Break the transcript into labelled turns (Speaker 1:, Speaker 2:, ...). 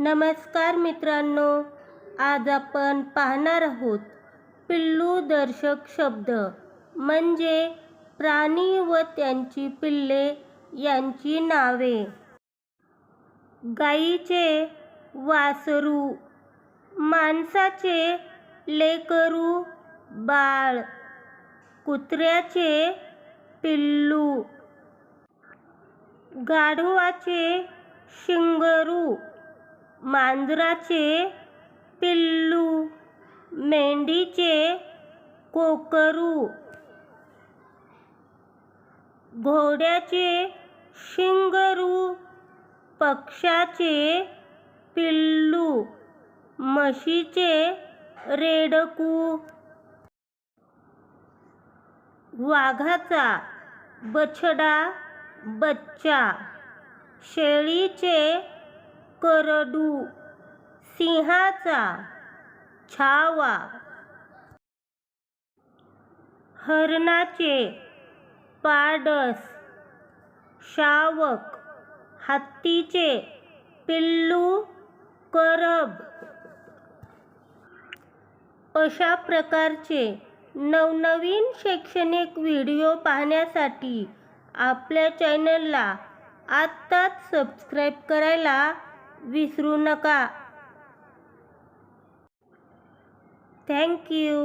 Speaker 1: नमस्कार मित्रांनो आज आपण पाहणार आहोत पिल्लू दर्शक शब्द म्हणजे प्राणी व त्यांची पिल्ले यांची नावे. गाईचे वासरू माणसाचे लेकरू बाळ कुत्र्याचे पिल्लू गाढवाचे शिंगरू मांजराचे पिल्लू मेंढीचे कोकरू घोड्याचे शिंगरू पक्षाचे पिल्लू म्हशीचे रेडकू. वाघाचा बछडा बच्चा शेळीचे करडू सिंहाचा छावा. हरणाचे पाडस शावक हत्तीचे पिल्लू करब. अशा प्रकारचे नवनवीन शैक्षणिक व्हिडिओ पाहण्यासाठी आपल्या चॅनलला आत्ताच सबस्क्राईब करायला विसरू नका. थँक्यू